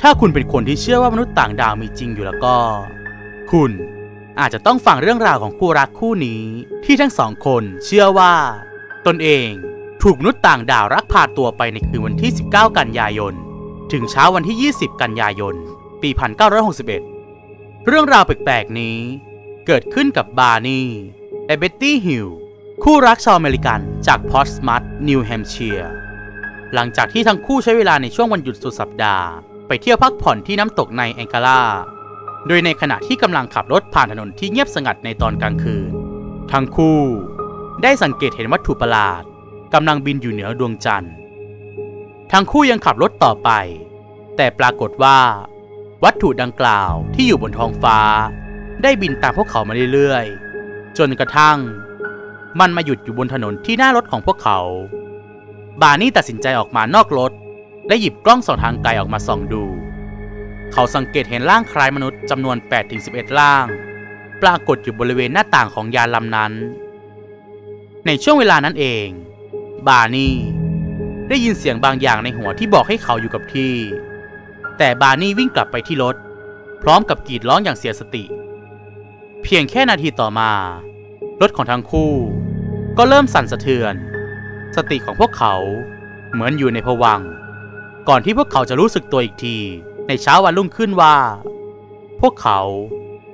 ถ้าคุณเป็นคนที่เชื่อว่ามนุษย์ต่างดาวมีจริงอยู่แล้วก็ คุณอาจจะต้องฟังเรื่องราวของคู่รักคู่นี้ ที่ทั้งสองคนเชื่อว่า ตนเองถูกมนุษย์ต่างดาวรักพาตัวไปในคืนวันที่ 19 กันยายน ถึงเช้าวันที่ 20 กันยายน ปี 1961 เรื่องราวแปลกๆนี้ เกิดขึ้นกับบาร์นี่และเบ็ตตี้ฮิลคู่รักชาวอเมริกันจากพอร์ตสมัตนิวแฮมเชียร์หลังจากที่ทั้งคู่ใช้เวลาในช่วงวันหยุดสุดสัปดาห์ ไปเที่ยวพักผ่อนที่น้ำตกในแองการาโดยในขณะที่กำลังขับรถผ่านถนนที่เงียบสงัดในตอนกลางคืน ทั้งคู่ ได้สังเกตเห็นวัตถุประหลาดกำลังบินอยู่เหนือดวงจันทร์ ทั้งคู่ยังขับรถต่อไป แต่ปรากฏว่า วัตถุดังกล่าวที่อยู่บนท้องฟ้า ได้บินตามพวกเขามาเรื่อยๆ จนกระทั่ง มันมาหยุดอยู่บนถนนที่หน้ารถของพวกเขา บาร์นี่ตัดสินใจออกมานอกรถ และหยิบกล้องส่องทางไกลออกมาส่องดู เขาสังเกตเห็นร่างคล้ายมนุษย์จำนวน 8-11 ร่าง ปรากฏอยู่บริเวณหน้าต่างของยานลำนั้น ในช่วงเวลานั้นเอง บาร์นี่ได้ยินเสียงบางอย่างในหัวที่บอกให้เขาอยู่กับที่ แต่บาร์นี่วิ่งกลับไปที่รถ พร้อมกับกรีดร้องอย่างเสียสติ เพียงแค่นาทีต่อมา รถของทั้งคู่ ก็เริ่มสั่นสะเทือน สติของพวกเขาเหมือนอยู่ในภวังค์ ก่อนที่พวกเขาจะรู้สึกตัวอีกที ในเช้าวันรุ่งขึ้นว่า พวกเขา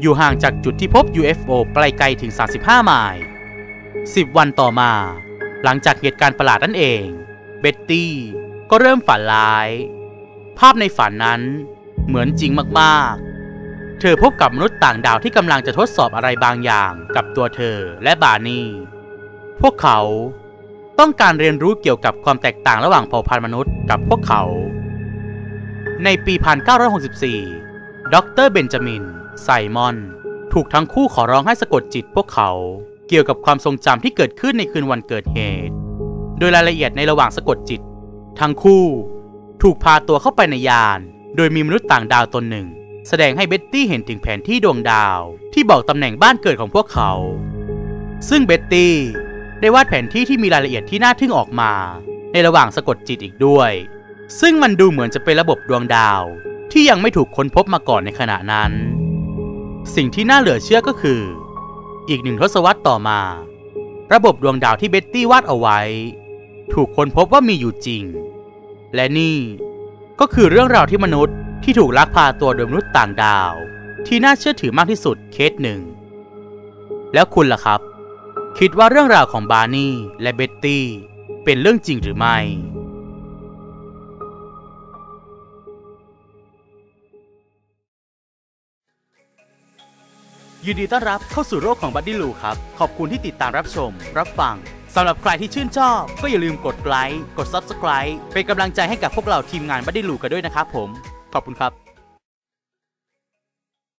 อยู่ห่างจากจุดที่พบ UFO ไกลไกลถึง 35 ไมล์ 10 วันต่อมา หลังจากเหตุการณ์ประหลาดนั่นเอง เบ็ตตี้ก็เริ่มฝันร้าย ภาพในฝันนั้นเหมือนจริงมากๆ เธอพบกับมนุษย์ต่างดาวที่กำลังจะทดสอบอะไรบางอย่างกับตัวเธอและบาร์นี่ พวกเขา ต้องการเรียนรู้เกี่ยวกับความแตกต่างระหว่างเผ่าพันธุ์มนุษย์กับพวกเขา ในปี 1964 ดรเบนจามิน ไซมอน ถูกทั้งคู่ขอร้องให้สะกดจิตพวกเขา เกี่ยวกับความทรงจำที่เกิดขึ้นในคืนวันเกิดเหตุ โดยรายละเอียดในระหว่างสะกดจิต ทั้งคู่ ถูกพาตัวเข้าไปในยาน โดยมีมนุษย์ต่างดาวตนหนึ่ง แสดงให้เบ็ตตี้เห็นถึงแผนที่ดวงดาว ที่บอกตำแหน่งบ้านเกิดของพวกเขา ซึ่งเบ็ตตี้ ได้วาดแผนที่ที่มีรายละเอียดที่น่าทึ่งออกมา ในระหว่างสะกดจิตอีกด้วย ซึ่งมันดูเหมือนจะเป็นระบบดวงดาว ที่ยังไม่ถูกค้นพบมาก่อนในขณะนั้น สิ่งที่น่าเหลือเชื่อก็คือ อีกหนึ่งทศวรรษต่อมา ระบบดวงดาวที่เบ็ตตี้วาดเอาไว้ ถูกค้นพบว่ามีอยู่จริง และนี่ก็คือเรื่องราวที่มนุษย์ที่ถูกลักพาตัวโดยมนุษย์ต่างดาว ที่น่าเชื่อถือมากที่สุดเคสหนึ่ง แล้วคุณล่ะครับ คิดว่าเรื่องราวของบาร์นี่และเบ็ตตี้ เป็นเรื่องจริงหรือไม่ยินดีต้อนรับเข้าสู่โลกของบัดดี้ลูครับ ขอบคุณที่ติดตามรับชม รับฟังสำหรับใครที่ชื่นชอบ ก็อย่าลืมกดไลค์กด Subscribe เป็นกำลังใจให้กับพวกเราทีมงานบัดดี้ลูกันด้วยนะครับผม ขอบคุณครับ